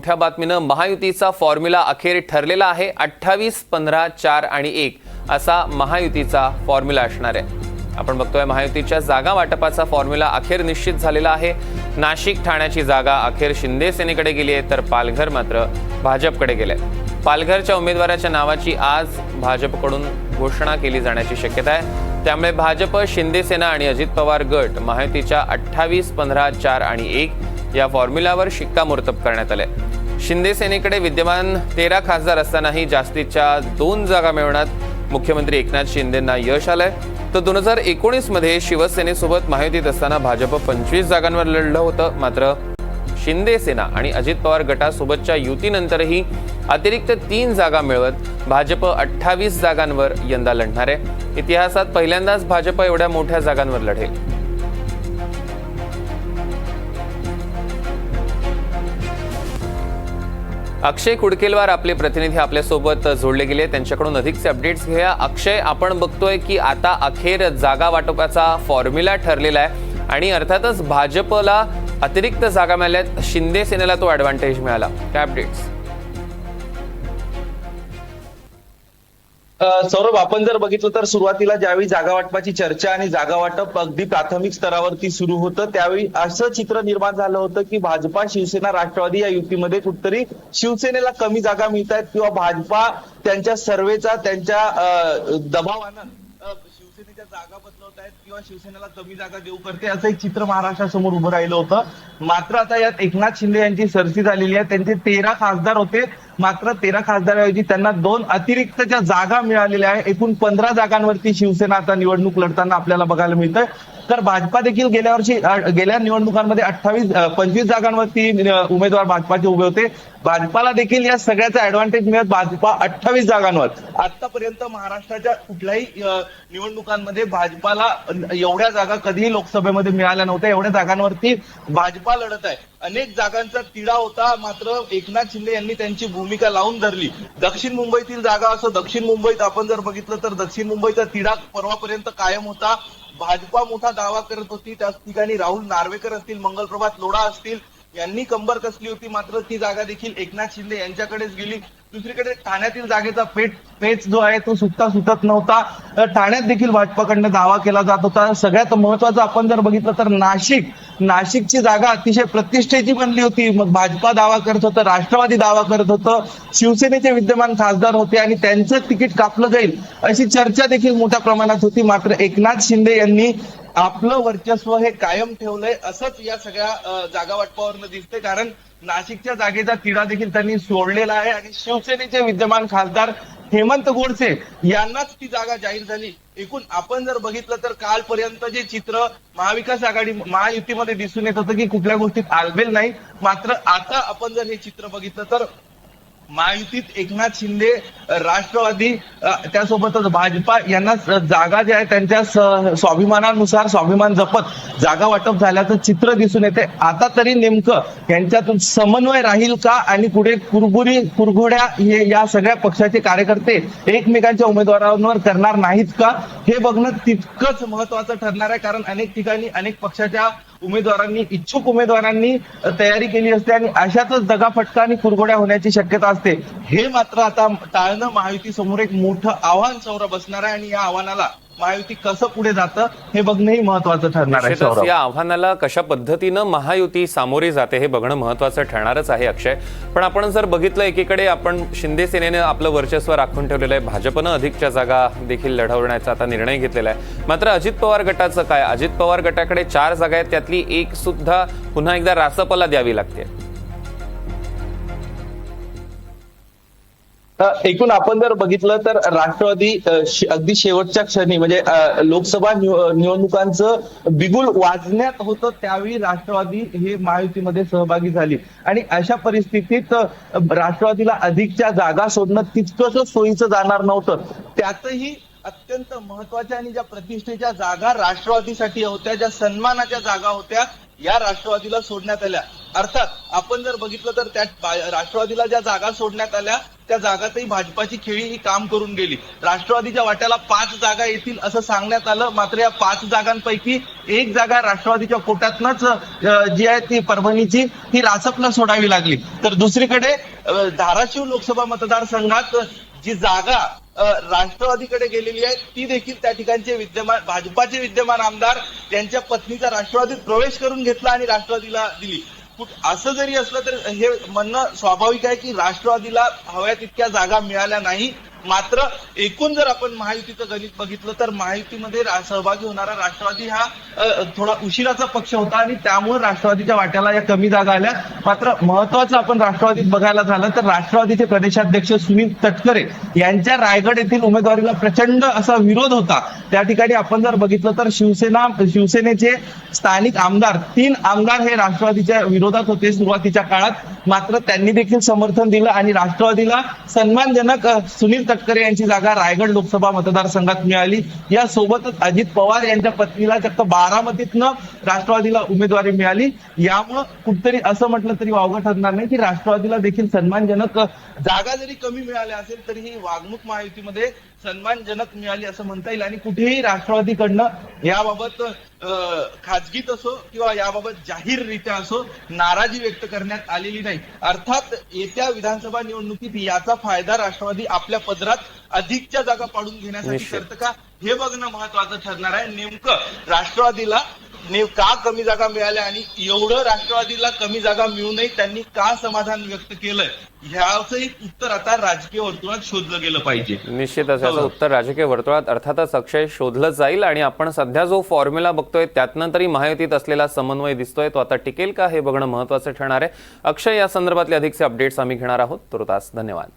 मोठ्या बातमीनं महायुतीचा फॉर्म्युला अखेर ठरलेला आहे. अठ्ठावीस पंधरा चार आणि एक असा महायुतीचा फॉर्म्युला असणार आहे. आपण बघतोय महायुतीच्या जागा वाटपाचा फॉर्म्युला अखेर निश्चित झालेला आहे. नाशिक ठाण्याची जागा अखेर शिंदे सेनेकडे गेली आहे तर पालघर मात्र भाजपकडे गेले पालघरच्या उमेदवाराच्या नावाची आज भाजपकडून घोषणा केली जाण्याची शक्यता आहे. त्यामुळे भाजप शिंदेसेना आणि अजित पवार गट महायुतीच्या अठ्ठावीस पंधरा चार आणि एक या फॉर्म्युलावर शिक्कामोर्तब करण्यात आले शिंदे सेनेकडे विद्यमान तेरा खासदार असतानाही जास्तीच्या दोन जागा मिळवण्यात मुख्यमंत्री एकनाथ शिंदेंना यश आलंय. तर दोन हजार एकोणीसमध्ये शिवसेनेसोबत महायुतीत असताना भाजप पंचवीस जागांवर लढलं होतं. मात्र शिंदे सेना आणि अजित पवार गटासोबतच्या युतीनंतरही अतिरिक्त तीन जागा मिळवत भाजप अठ्ठावीस जागांवर यंदा लढणार. आहे इतिहासात पहिल्यांदाच भाजप एवढ्या मोठ्या जागांवर लढेल. अक्षय कुडकेलवार आपले प्रतिनिधी आपल्यासोबत जोडले गेले. त्यांच्याकडून अधिकचे अपडेट्स घेऊया. अक्षय आपण बघतोय की आता अखेर जागा वाटपाचा फॉर्म्युला ठरलेला आहे. आणि अर्थातच भाजपला अतिरिक्त जागा मिळाल्यात. शिंदे सेनेला तो ऍडव्हान्टेज मिळाला. काय अपडेट्स सौरभ आपण जर बघितलं तर सुरुवातीला ज्यावेळी जागा वाटपाची चर्चा आणि जागा वाटप अगदी प्राथमिक स्तरावरती सुरू होतं त्यावेळी असं चित्र निर्माण झालं होतं की भाजपा शिवसेना राष्ट्रवादी या युतीमध्ये कुठतरी शिवसेनेला कमी जागा मिळत आहेत किंवा भाजपा त्यांच्या सर्वेचा त्यांच्या दबावानं शिवसेनेच्या जागा बदलवत आहेत किंवा शिवसेनेला कमी जागा देऊ करते असं एक चित्र महाराष्ट्रासमोर उभं राहिलं होतं. मात्र आता यात एकनाथ शिंदे यांची सरसी झालेली आहे. त्यांचे तेरा खासदार होते. मात्र तेरा खासदाराऐवजी त्यांना दोन अतिरिक्तच्या जागा मिळालेल्या आहे एकूण पंधरा जागांवरती शिवसेना आता निवडणूक लढताना आपल्याला बघायला मिळतंय. तर भाजपा देखील गेल्या वर्षी गेल्या निवडणुकांमध्ये अठ्ठावीस पंचवीस जागांवरती उमेदवार भाजपाचे उभे होते. भाजपाला देखील या सगळ्याचा ऍडव्हान्टेज मिळत भाजपा अठ्ठावीस जागांवर. आतापर्यंत महाराष्ट्राच्या कुठल्याही निवडणुकांमध्ये भाजपाला एवढ्या जागा कधीही लोकसभेमध्ये मिळाल्या नव्हत्या. एवढ्या जागांवरती भाजपा लढत आहे. अनेक जागांचा तिढा होता. मात्र एकनाथ शिंदे यांनी त्यांची भूमिका लावून धरली. दक्षिण मुंबईतील जागा असो दक्षिण मुंबईत आपण जर बघितलं तर दक्षिण मुंबईचा तिढा परवापर्यंत कायम होता. भाजपा मोठा दावा करत होती. त्याच ठिकाणी राहुल नार्वेकर असतील मंगलप्रभात लोढा असतील यांनी कंबर कसली होती मात्र ती जागा देखील एकनाथ शिंदे यांच्याकडेच गेली. दुसरीकडे ठाण्यातील जागेचा पेट पेच जो आहे तो सुटता सुटत नव्हता. ठाण्यात देखील भाजपाकडनं दावा केला जात होता. सगळ्यात महत्वाचं आपण जर बघितलं तर नाशिक. नाशिकची जागा अतिशय प्रतिष्ठेची बनली होती. मग भाजपा दावा करत होतं राष्ट्रवादी दावा करत होतं. शिवसेनेचे विद्यमान खासदार होते आणि त्यांचं तिकीट कापलं जाईल अशी चर्चा देखील मोठ्या प्रमाणात होती. मात्र एकनाथ शिंदे यांनी आपलं वर्चस्व हे कायम ठेवलंय असंच या सगळ्या जागा वाटपावरनं दिसतंय. कारण नाशिकच्या जागेचा तिढा देखील त्यांनी सोडलेला आहे आणि शिवसेनेचे विद्यमान खासदार हेमंत गोडसे यांनाच ती जागा जाहीर झाली. एकूण आपण जर बघितलं तर कालपर्यंत जे चित्र महाविकास आघाडी महायुतीमध्ये दिसून येत होतं की कुठल्या गोष्टीत आलबेल नाही. मात्र आता आपण जर हे चित्र बघितलं तर महायुतीत एकनाथ शिंदे राष्ट्रवादी त्यासोबतच भाजपा यांना जागा ज्या आहे त्यांच्या स- स्वाभिमानानुसार स्वाभिमान जपत जागा वाटप झाल्याचं चित्र दिसून येते. आता तरी नेमकं यांच्यातून समन्वय राहील का आणि पुढे कुरबुरी कुरघोड्या हे या सगळ्या पक्षाचे कार्यकर्ते एकमेकांच्या उमेदवारांवर करणार नाहीत का? हे बघणं तितकंच महत्वाचं ठरणार आहे कारण अनेक ठिकाणी अनेक पक्षाच्या उमेदवारांनी इच्छुक उमेदवारांनी तयारी केली असते आणि अशातच दगाफटका आणि कुरघोड्या होण्याची शक्यता असते. हे मात्र आता टाळणं महायुती समोर एक मोठं आव्हान सौरभ असणार आहे आणि या आव्हानाला महायुती कसं पुढे जातं हे बघणंही महत्वाचं ठरणार आहे या आव्हानाला कशा पद्धतीनं महायुती सामोरी जाते हे बघणं महत्वाचं ठरणारच आहे अक्षय. पण आपण जर बघितलं एकीकडे आपण शिंदे सेनेने आपलं वर्चस्व राखून ठेवलेलं आहे. भाजपनं अधिकच्या जागा देखील लढवण्याचा आता निर्णय घेतलेला आहे. मात्र अजित पवार गटाचं काय? अजित पवार गटाकडे चार जागा आहेत. त्यातली एक सुद्धा पुन्हा एकदा रासपला द्यावी लागते. एकूण आपण जर बघितलं तर राष्ट्रवादी अगदी शेवटच्या क्षणी म्हणजे लोकसभा निव- निवडणुकांचं बिगुल वाजण्यात होतं त्यावेळी राष्ट्रवादी हे महायुतीमध्ये सहभागी झाली. आणि अशा परिस्थितीत राष्ट्रवादीला अधिकच्या जागा सोडणं तितकंच सोयीचं जाणार नव्हतं. त्यातही अत्यंत महत्त्वाच्या आणि ज्या प्रतिष्ठेच्या जागा राष्ट्रवादीसाठी होत्या ज्या सन्मानाच्या जागा होत्या या राष्ट्रवादीला सोडण्यात आल्या. अर्थात आपण जर बघितलं तर त्या राष्ट्रवादीला ज्या जागा सोडण्यात आल्या त्या जागातही भाजपाची खेळी ही काम करून गेली. राष्ट्रवादीच्या वाट्याला पाच जागा येतील असं सांगण्यात आलं. मात्र या पाच जागांपैकी एक जागा राष्ट्रवादीच्या पोटातनच जी आहे ती परभणीची ही रासपला सोडावी लागली. तर दुसरीकडे धाराशिव लोकसभा मतदारसंघात जी जागा राष्ट्रवादीकडे गेलेली आहे ती देखील त्या ठिकाणचे विद्यमान भाजपाचे विद्यमान आमदार त्यांच्या पत्नीचा राष्ट्रवादीत प्रवेश करून घेतला आणि राष्ट्रवादीला दिली. असं जरी असलं तर हे म्हणणं स्वाभाविक आहे की राष्ट्रवादीला हव्या तितक्या जागा मिळाल्या नाही. मात्र एकूण जर आपण महायुतीचं गणित बघितलं तर महायुतीमध्ये सहभागी होणारा राष्ट्रवादी हा थोडा उशिराचा पक्ष होता आणि त्यामुळे राष्ट्रवादीच्या वाट्याला या कमी जागा आल्या. मात्र महत्वाचं आपण राष्ट्रवादीत बघायला झालं तर राष्ट्रवादीचे प्रदेशाध्यक्ष सुनील तटकरे यांच्या रायगड येथील उमेदवारीला प्रचंड असा विरोध होता. त्या ठिकाणी आपण जर बघितलं तर शिवसेना शिवसेनेचे स्थानिक आमदार तीन आमदार हे राष्ट्रवादीच्या विरोधात होते सुरुवातीच्या काळात. मात्र त्यांनी देखील समर्थन दिलं आणि राष्ट्रवादीला सन्मानजनक सुनील तटकरे यांची जागा रायगड लोकसभा मतदारसंघात मिळाली. या सोबतच अजित पवार यांच्या पत्नीला चक्क बारामतीतनं राष्ट्रवादीला उमेदवारी मिळाली. यामुळं कुठतरी असं म्हटलं तरी वावगं ठरणार नाही की राष्ट्रवादीला देखील सन्मानजनक जागा जरी कमी मिळाल्या असेल तरी ही वागणूक महायुतीमध्ये सन्मानजनक मिळाली असं म्हणता येईल. आणि कुठेही राष्ट्रवादीकडनं याबाबत खाजगीत असो किंवा याबाबत जाहीररित्या असो नाराजी व्यक्त करण्यात आलेली नाही. अर्थात येत्या विधानसभा निवडणुकीत याचा फायदा राष्ट्रवादी आपल्या पदरात अधिकच्या जागा पाडून घेण्यासाठी. करतं का? हे बघणं महत्वाचं ठरणार आहे. नेमकं राष्ट्रवादीला नेम का कमी जागा मिळाल्या आणि एवढं राष्ट्रवादीला कमी जागा मिळूनही त्यांनी का समाधान व्यक्त केलंय ह्याचं एक उत्तर आता राजकीय वर्तुळात शोधलं गेलं पाहिजे. निश्चितच याचं. उत्तर राजकीय वर्तुळात अर्थातच अक्षय शोधलं जाईल आणि आपण सध्या जो फॉर्म्युला बघतोय त्यातनं तरी महायुतीत असलेला समन्वय दिसतोय. तो आता टिकेल का हे बघणं महत्वाचं ठरणार आहे. अक्षय या संदर्भातले अधिकचे अपडेट्स आम्ही घेणार आहोत. तुर्तास धन्यवाद.